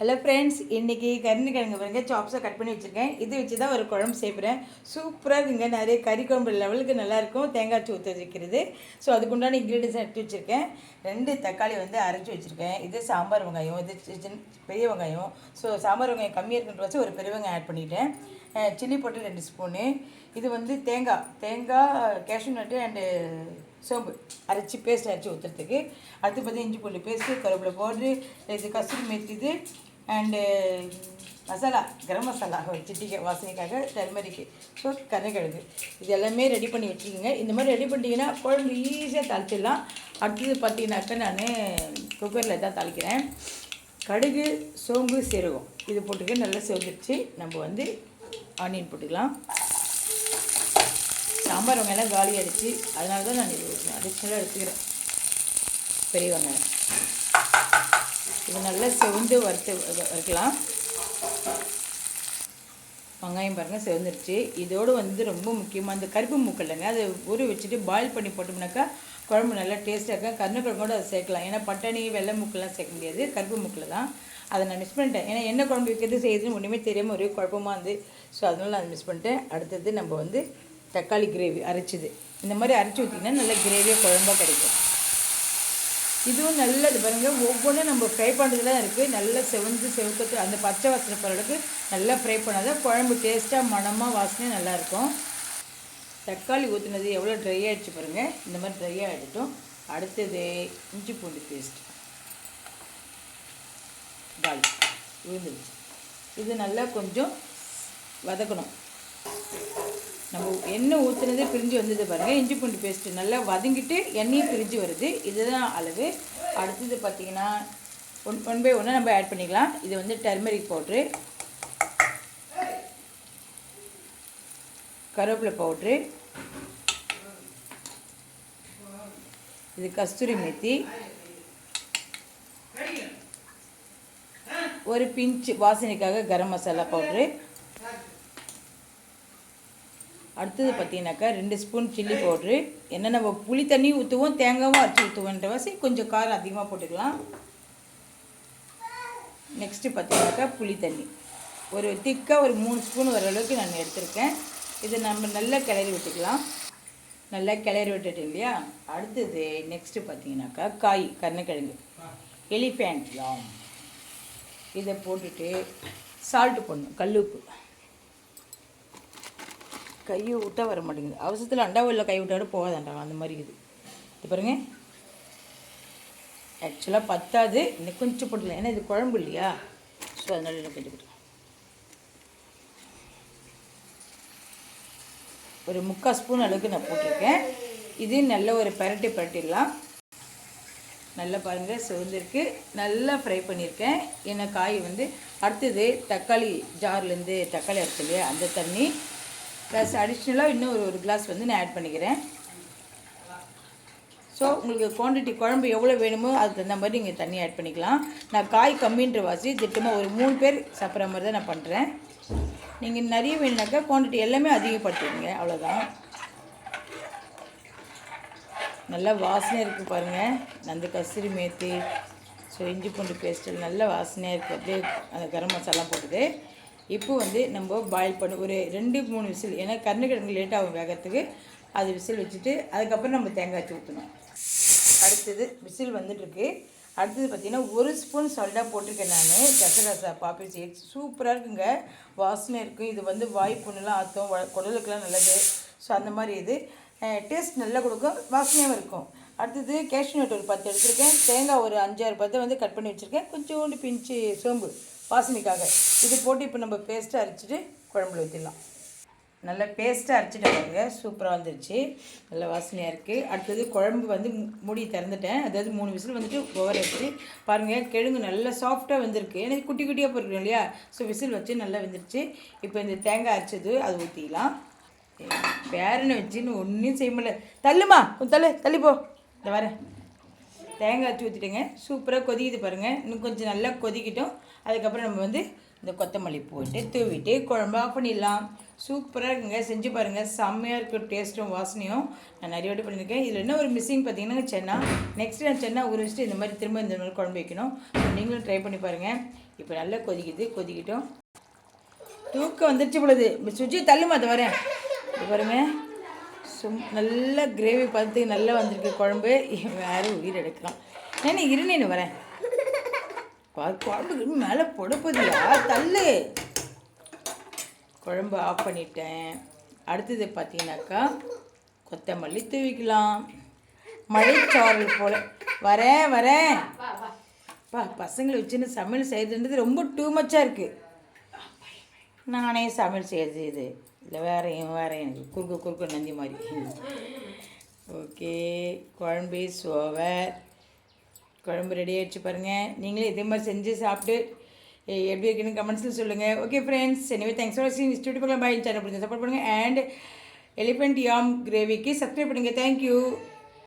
Hello friends இன்றைக்கி கருணக்கிழங்கு பாருங்க சாப்ஸை கட் பண்ணி வச்சுருக்கேன். இது வச்சு தான் ஒரு குழம்பு செய்கிறேன் சூப்பராக இருக்குங்க நிறைய கறி குழம்பு லெவலுக்கு நல்லாயிருக்கும் தேங்காய் சூத்து ஊற்றி வைக்கிறது ஸோ அதுக்குண்டான இன்க்ரீடியன்ஸ் எடுத்து வச்சுருக்கேன். ரெண்டு தக்காளி வந்து அரைச்சி வச்சுருக்கேன். இது சாம்பார் வெங்காயம் இது சின்ன பெரிய வெங்காயம். ஸோ சாம்பார் வெங்காயம் கம்மியாக இருக்குன்ற வச்சு ஒரு பெரிய வெங்காயம் ஆட் பண்ணிட்டேன். சில்லி போட்டு ரெண்டு ஸ்பூனு இது வந்து தேங்காய் தேங்காய் கேஷ்யூ நட்டு அண்டு சோம்பு. அரைச்சி பேஸ்ட் அரைச்சி ஊற்றுறதுக்கு அடுத்து பார்த்தீங்கன்னா இஞ்சி பூண்டு பேஸ்ட்டு கருவேப்பிலை போட்டு இது கசூரி மெத்தி இது. அண்டு மசாலா கரம் மசாலா ஒரு வாசனைக்காக டர்மரிக்கு ஸோ கருவேக்கிழங்கு இது எல்லாமே ரெடி பண்ணி வச்சுக்கோங்க இந்த மாதிரி ரெடி பண்ணிட்டீங்கன்னா குழம்பு ஈஸியாக தாளிச்சிடலாம். அடுத்தது பார்த்தீங்கன்னாக்கா நான் குக்கரில் தான் தாளிக்கிறேன். கடுகு சோம்பு சீரகம். இது போட்டுக்க நல்லா சோதிச்சு நம்ம வந்து ஆனியன் போட்டுக்கலாம். சாம்பார் வெங்காயம் காலி ஆயிடுச்சு. அதனால தான் நான் இது அடிஷ்னலாக எடுத்துக்கிறேன். பெரிய வெங்காயம். இது நல்லா செவந்து வறுத்து வறுக்கலாம். வெங்காயம் பாருங்கள் செவந்துருச்சு. இதோடு வந்து ரொம்ப முக்கியமாக இந்த கருப்பு மூக்கல்லைங்க அதை ஊற வச்சுட்டு பாயில் பண்ணி போட்டோம்னாக்கா குழம்பு நல்லா டேஸ்ட்டாக இருக்கும். கருணக்கிழங்கோட அதை சேர்க்கலாம். ஏன்னா பட்டாணி வெள்ளை மூக்கெல்லாம் சேர்க்க முடியாது. கருப்பு மூக்கில் தான். அதை நான் மிஸ் பண்ணிட்டேன். ஏன்னா என்ன குழம்பு வைக்கிறது செய்யுதுன்னு ஒன்றுமே தெரியாமல் ஒரே குழப்பமாக இருந்து. ஸோ அதனால நான் மிஸ் பண்ணிட்டேன். அடுத்தது நம்ம வந்து தக்காளி கிரேவி அரைச்சிது. இந்த மாதிரி அரைச்சி ஊற்றிங்கன்னா நல்லா கிரேவியாக குழம்பாக கிடைக்கும். இதுவும் நல்லது. பாருங்கள் ஒவ்வொன்றும் நம்ம ஃப்ரை பண்ணுறதுல இருக்குது நல்லா செவந்து செவக்கத்து அந்த பச்சை வாசனை போகிற அளவுக்கு நல்லா ஃப்ரை பண்ணாதான் குழம்பு டேஸ்ட்டாக மணமாக வாசனையும் நல்லாயிருக்கும். தக்காளி ஊற்றுனது எவ்வளோ ட்ரை ஆகிடுச்சு பாருங்கள் இந்த மாதிரி ட்ரை ஆகிடட்டும் அடுத்தது இஞ்சி பூண்டு பேஸ்ட் பால். விழுந்துருச்சு இது நல்லா கொஞ்சம் வதக்கணும். நம்ம எண்ணெய் ஊற்றுனது பிரிஞ்சு வந்தது பாருங்கள் இஞ்சி பூண்டு பேஸ்ட்டு நல்லா வதங்கிட்டு எண்ணெயும் பிரிஞ்சு வருது. இதுதான் அளவு. அடுத்தது பார்த்திங்கன்னா ஒன் ஒன் பை ஒன்று நம்ம ஆட் பண்ணிக்கலாம். இது வந்து டர்மரிக் பவுட்ரு கருவேப்பிலை பவுட்ரு இது கஸ்தூரி மேத்தி. ஒரு பிஞ்சு வாசனைக்காக கரம் மசாலா பவுட்ரு அடுத்தது பார்த்தீங்கன்னாக்கா ரெண்டு ஸ்பூன் சில்லி பவுட்ரு என்ன நம்ம புளி தண்ணி ஊற்றுவோம் தேங்காவும் அரைச்சி ஊற்றுவோன்ற வாசி கொஞ்சம் காரம் அதிகமாக போட்டுக்கலாம். நெக்ஸ்ட்டு பார்த்தீங்கன்னாக்கா புளி தண்ணி. ஒரு திக்காக ஒரு மூணு ஸ்பூன் வர அளவுக்கு நான் எடுத்திருக்கேன். இதை நம்ம நல்லா கிளறி விட்டுக்கலாம். நல்லா கிளறி விட்டுட்டு இல்லையா? அடுத்தது நெக்ஸ்ட்டு பார்த்தீங்கன்னாக்கா காய் கருணக்கிழங்கு. எலிஃபேண்ட் யாம் இதை போட்டுட்டு சால்ட்டு போடணும் கல்லுப்பு. கையை விட்டால் வர மாட்டேங்குது. அவசரத்தில் அண்டாவில் கை விட்டாலும் போகாதாண்டாங்க அந்த மாதிரி இது. இது பாருங்க. ஆக்சுவலாக பத்தாது. இன்னும் கொஞ்சம் போட்டுல ஏன்னா இது குழம்பு இல்லையா? ஸோ அதனால இன்னும் கொஞ்சம் போட்டுக்கலாம். ஒரு முக்கால் ஸ்பூன் அளவுக்கு நான் போட்டிருக்கேன். இது நல்ல ஒரு பரட்டி பரட்டிடலாம். நல்லா பாருங்கள் சிவந்திருக்கு. நல்லா ஃப்ரை பண்ணியிருக்கேன். ஏன்னா காய் வந்து அடுத்தது தக்காளி ஜார்லேருந்து தக்காளி அரைச்சு அந்த தண்ணி. ப்ளஸ் அடிஷ்னலாக இன்னும் ஒரு ஒரு கிளாஸ் வந்து நான் ஆட் பண்ணிக்கிறேன். ஸோ உங்களுக்கு குவான்டிட்டி குழம்பு எவ்வளோ வேணுமோ அதுக்கு தகுந்த மாதிரி நீங்கள் தண்ணி ஆட் பண்ணிக்கலாம். நான் காய் கம்மின்ற வாசி திட்டமாக ஒரு மூணு பேர் சாப்பிட்ற மாதிரி தான் நான் பண்ணுறேன் நீங்கள் நிறைய வேணுனாக்கா குவான்டிட்டி எல்லாமே அதிகப்படுத்துவீங்க அவ்வளோதான் நல்லா வாசனையாக இருக்குது பாருங்கள் நந்து கஸ்தூரி மேத்தி ஸோ இஞ்சி பூண்டு பேஸ்ட்டு நல்ல வாசனையாக இருக்குது அப்படியே அந்த கரம் மசாலா போட்டுது இப்போ வந்து நம்ம பாயில் பண்ணி ஒரு ரெண்டு மூணு விசில் ஏன்னா கருணக்கிழங்கு லேட் ஆகும் வேகத்துக்கு அது விசில் வச்சுட்டு அதுக்கப்புறம் நம்ம தேங்காய் ஊற்றணும் அடுத்தது விசில் வந்துட்டுருக்கு. அடுத்தது பார்த்திங்கன்னா ஒரு ஸ்பூன் சல்டா போட்டிருக்கேன் நான். கசகசா பாப்பி சீட்ஸ் சூப்பராக இருக்குங்க. வாசனை இருக்கும். இது வந்து வாய் புண்ணுலாம் ஆற்றும் குடலுக்கெல்லாம் நல்லது. ஸோ அந்த மாதிரி இது. டேஸ்ட் நல்லா கொடுக்கும். வாசனையாகவும் இருக்கும். அடுத்தது கேஷ்யூ நட் ஒரு பத்து எடுத்திருக்கேன். தேங்காய் ஒரு அஞ்சாறு பத்தை வந்து கட் பண்ணி வச்சுருக்கேன். கொஞ்சோண்டு பிஞ்சு சோம்பு. வாசனைக்காக இது போட்டு இப்போ நம்ம பேஸ்ட்டாக அரைச்சிட்டு குழம்புல ஊற்றிடலாம் நல்லா பேஸ்ட்டாக அரைச்சிட்டு பாருங்க சூப்பராக வந்துருச்சு. நல்ல வாசனையாக இருக்குது அடுத்தது குழம்பு வந்து முடி மூடி திறந்துட்டேன். அதாவது மூணு விசில் வந்துட்டு ஓவர் வச்சு பாருங்கள் கிழங்கு நல்லா சாஃப்டாக வந்திருக்கு. எனக்கு குட்டி குட்டியாக போயிருக்கோம் இல்லையா? ஸோ விசில் வச்சு நல்லா வெந்துருச்சு. இப்போ இந்த தேங்காய் அரைச்சது அது ஊற்றிக்கலாம் பேரனை வச்சுன்னு ஒன்றும் செய்ய முடியல. தள்ளுமா தள்ளு தள்ளிப்போ இந்த வரேன் தேங்காய் அரைச்சி ஊற்றிட்டுங்க சூப்பராக கொதிக்குது பாருங்கள் இன்னும் கொஞ்சம் நல்லா கொதிக்கிட்டோம். அதுக்கப்புறம் நம்ம வந்து இந்த கொத்தமல்லி போட்டு தூவிட்டு குழம்பு ஆஃப் பண்ணிடலாம். சூப்பராக இருக்குங்க. செஞ்சு பாருங்கள் செம்மையாக இருக்கும் டேஸ்ட்டும் வாசனையும். நான் நிறைய வாட்டி பண்ணியிருக்கேன். இதில் என்ன ஒரு மிஸ்ஸிங் பார்த்தீங்கன்னா சென்னா நெக்ஸ்ட் நான் சென்னா ஊற வச்சுட்டு இந்த மாதிரி திரும்ப இந்த மாதிரி குழம்பு வைக்கணும். நீங்களும் ட்ரை பண்ணி பாருங்கள் இப்போ நல்லா கொதிக்குது. கொதிக்கிட்டோம். தூக்கம் வந்துடுச்சு பொழுது சுஜி தள்ளுமா அதை வரேன். இது சும் நல்ல கிரேவி பார்த்து நல்லா வந்திருக்கு குழம்பு. வேறு உயிர் எடுக்கலாம் நான் இருநேன்னு வரேன் பா- மேலே பொடுப்பதியா தள்ளு? குழம்பு ஆஃப் பண்ணிட்டேன். அடுத்தது பார்த்தீங்கன்னாக்கா கொத்தமல்லி தூவிக்கலாம். மழைச்சாரல் போல். வரேன் வரேன். பா பசங்களை வச்சுன்னு சமையல் செய்கிறதுன்றது ரொம்ப டூ மச்சாக இருக்குது நானே சமையல் செய்கிறது இது. இல்லை வேற இவன் வேற எனக்கு. குறுக்கு குறுக்கு நந்தி மாதிரி. ஓகே குழம்பு சோவர் குழம்பு ரெடி ஆகிடுச்சு பாருங்கள் நீங்களே இதே மாதிரி செஞ்சு சாப்பிட்டு எப்படி இருக்குன்னு கமெண்ட்ஸில் சொல்லுங்கள் ஓகே ஃப்ரெண்ட்ஸ் எனவே தேங்க்ஸ் ஃபார் வாட்சிங் ஸ்டூடியோ பக்கம் பாய் சேனல் பிடிச்சி சப்போர்ட் பண்ணுங்கள் அண்ட் எலிஃபெண்ட் யாம் கிரேவிக்கு சப்ஸ்கிரைப் பண்ணுங்கள் தேங்க்யூ